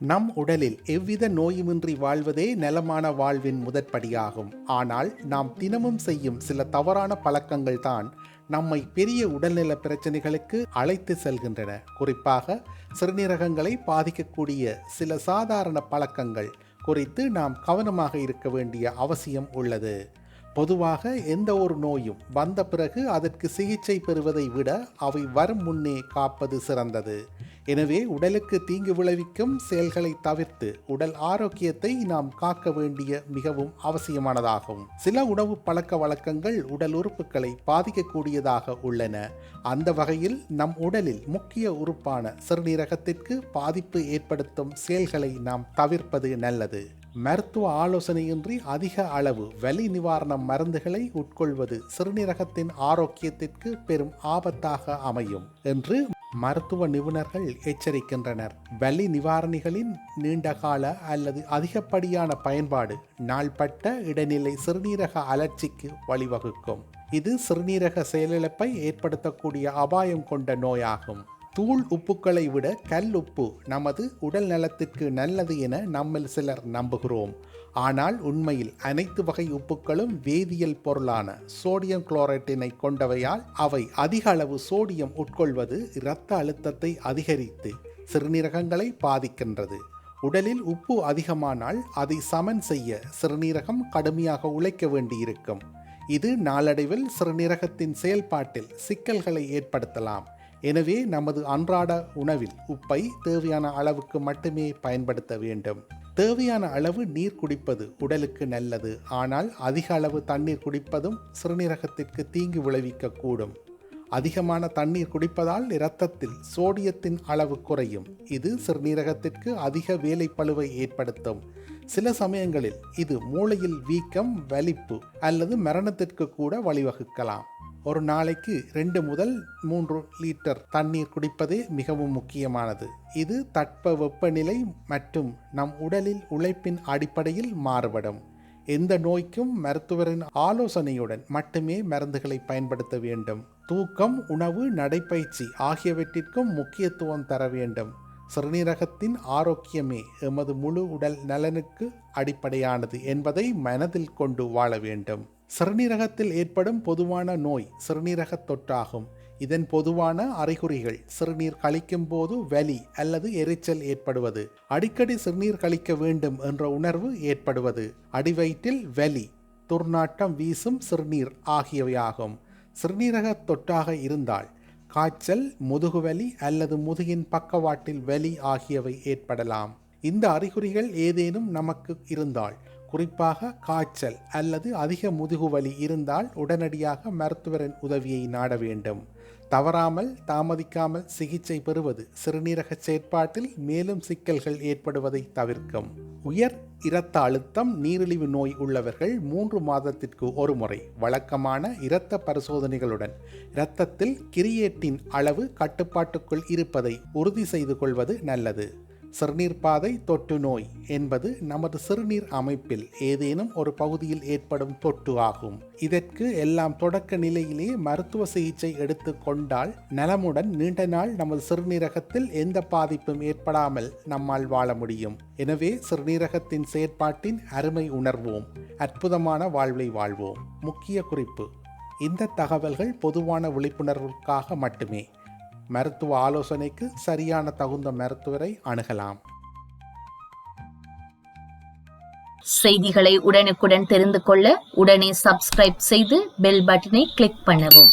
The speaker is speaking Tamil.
நம் உடலில் எவ்வித நோயுமின்றி வாழ்வதே நலமான வாழ்வின் முதற்படியாகும். ஆனால் நாம் தினமும் செய்யும் சில தவறான பழக்கங்கள் தான் நம்மை பெரிய உடல்நல பிரச்சனைகளுக்கு அழைத்து செல்கின்றன. குறிப்பாக சிறுநீரகங்களை பாதிக்கக்கூடிய சில சாதாரண பழக்கங்கள் குறித்து நாம் கவனமாக இருக்க வேண்டிய அவசியம் உள்ளது. பொதுவாக எந்த ஒரு நோயும் வந்த பிறகு அதற்கு சிகிச்சை பெறுவதை விட அவை வரும் முன்னே காப்பது சிறந்தது. எனவே உடலுக்கு தீங்கு விளைவிக்கும் செயல்களை தவிர்த்து உடல் ஆரோக்கியத்தை நாம் காக்க வேண்டிய மிகவும் அவசியமானதாகும். சில உணவு பழக்க வழக்கங்கள் உடல் உறுப்புகளை பாதிக்கக்கூடியதாக உள்ளன. அந்த வகையில் நம் உடலில் முக்கிய உறுப்பான சிறுநீரகத்திற்கு பாதிப்பு ஏற்படுத்தும் செயல்களை நாம் தவிர்ப்பது நல்லது. மருத்துவ ஆலோசனையின்றி அதிக அளவு வலி நிவாரண மருந்துகளை உட்கொள்வது சிறுநீரகத்தின் ஆரோக்கியத்திற்கு பெரும் ஆபத்தாக அமையும் என்று மருத்துவ நிபுணர்கள் எச்சரிக்கின்றனர். வலி நிவாரணிகளின் நீண்டகால அல்லது அதிகப்படியான பயன்பாடு நாள்பட்ட இடைநிலை சிறுநீரக அலர்ச்சிக்கு வழிவகுக்கும். இது சிறுநீரக செயலிழப்பை ஏற்படுத்தக்கூடிய அபாயம் கொண்ட நோயாகும். தூள் உப்புக்களை விட கல் உப்பு நமது உடல் நலத்திற்கு நல்லது என நம்மில் சிலர் நம்புகிறோம். ஆனால் உண்மையில் அனைத்து வகை உப்புக்களும் வேதியியல் பொருளான சோடியம் குளோரைட்டினை கொண்டவையால் அவை அதிக அளவு சோடியம் உட்கொள்வது இரத்த அழுத்தத்தை அதிகரித்து சிறுநீரகங்களை பாதிக்கின்றது. உடலில் உப்பு அதிகமானால் அதை சமன் செய்ய சிறுநீரகம் கடுமையாக உழைக்க வேண்டியிருக்கும். இது நாளடைவில் சிறுநீரகத்தின் செயல்பாட்டில் சிக்கல்களை ஏற்படுத்தலாம். எனவே நமது அன்றாட உணவில் உப்பை தேவையான அளவுக்கு மட்டுமே பயன்படுத்த வேண்டும். தேவையான அளவு நீர் குடிப்பது உடலுக்கு நல்லது. ஆனால் அதிக அளவு தண்ணீர் குடிப்பதும் சிறுநீரகத்திற்கு தீங்கு விளைவிக்கக்கூடும். அதிகமான தண்ணீர் குடிப்பதால் இரத்தத்தில் சோடியத்தின் அளவு குறையும். இது சிறுநீரகத்திற்கு அதிக வேலைப்பளுவை ஏற்படுத்தும். சில சமயங்களில் இது மூளையில் வீக்கம் வலிப்பு அல்லது மரணத்திற்கு கூட வழிவகுக்கலாம். ஒரு நாளைக்கு ரெண்டு முதல் மூன்று லிட்டர் தண்ணீர் குடிப்பதே மிகவும் முக்கியமானது. இது தட்ப வெப்பநிலை மற்றும் நம் உடலில் உழைப்பின் அடிப்படையில் மாறுபடும். எந்த நோய்க்கும் மருத்துவரின் ஆலோசனையுடன் மட்டுமே மருந்துகளை பயன்படுத்த வேண்டும். தூக்கம் உணவு நடைப்பயிற்சி ஆகியவற்றிற்கும் முக்கியத்துவம் தர வேண்டும். சிறுநீரகத்தின் ஆரோக்கியமே எமது முழு உடல் நலனுக்கு அடிப்படையானது என்பதை மனதில் கொண்டு வாழ வேண்டும். சிறுநீரகத்தில் ஏற்படும் பொதுவான நோய் சிறுநீரக தொற்றாகும். இதன் பொதுவான அறிகுறிகள் சிறுநீர் கழிக்கும் போது வலி அல்லது எரிச்சல் ஏற்படுவது. அடிக்கடி சிறுநீர் கழிக்க வேண்டும் என்ற உணர்வு ஏற்படுவது. அடிவயிற்றில் வலி துர்நாட்டம் வீசும் சிறுநீர் ஆகியவையாகும். சிறுநீரக தொற்றாக இருந்தால் காய்ச்சல் முதுகுவலி அல்லது முதுகின் பக்கவாட்டில் வலி ஆகியவை ஏற்படலாம். இந்த அறிகுறிகள் ஏதேனும் நமக்கு இருந்தால் குறிப்பாக காய்ச்சல் அல்லது அதிக முதுகுவலி இருந்தால் உடனடியாக மருத்துவரின் உதவியை நாட வேண்டும். தவறாமல் தாமதிக்காமல் சிகிச்சை பெறுவது சிறுநீரக செயற்பாட்டில் மேலும் சிக்கல்கள் ஏற்படுவதை தவிர்க்கும். உயர் இரத்த அழுத்தம் நீரிழிவு நோய் உள்ளவர்கள் மூன்று மாதத்திற்கு ஒரு முறை வழக்கமான இரத்த பரிசோதனைகளுடன் இரத்தத்தில் கிரியேட்டின் அளவு கட்டுப்பாட்டுக்குள் இருப்பதை உறுதி செய்து கொள்வது நல்லது. சிறுநீர் பாதை தொற்று நோய் என்பது நமது சிறுநீர் அமைப்பில் ஏதேனும் ஒரு பகுதியில் ஏற்படும் தொற்று ஆகும். இதற்கு எல்லாம் தொடக்க நிலையிலே மருத்துவ சிகிச்சை எடுத்து கொண்டால் நலமுடன் நீண்ட நாள் நமது சிறுநீரகத்தில் எந்த பாதிப்பும் ஏற்படாமல் நம்மால் வாழ முடியும். எனவே சிறுநீரகத்தின் செயற்பாட்டின் அருமை உணர்வோம். அற்புதமான வாழ்வை வாழ்வோம். முக்கிய குறிப்பு. இந்த தகவல்கள் பொதுவான விழிப்புணர்வுக்காக மட்டுமே. மருத்துவ ஆலோசனைக்கு சரியான தகுந்த மருத்துவரை அணுகலாம். செய்திகளை உடனுக்குடன் தெரிந்து கொள்ள உடனே சப்ஸ்கிரைப் செய்து பெல் பட்டனை கிளிக் பண்ணவும்.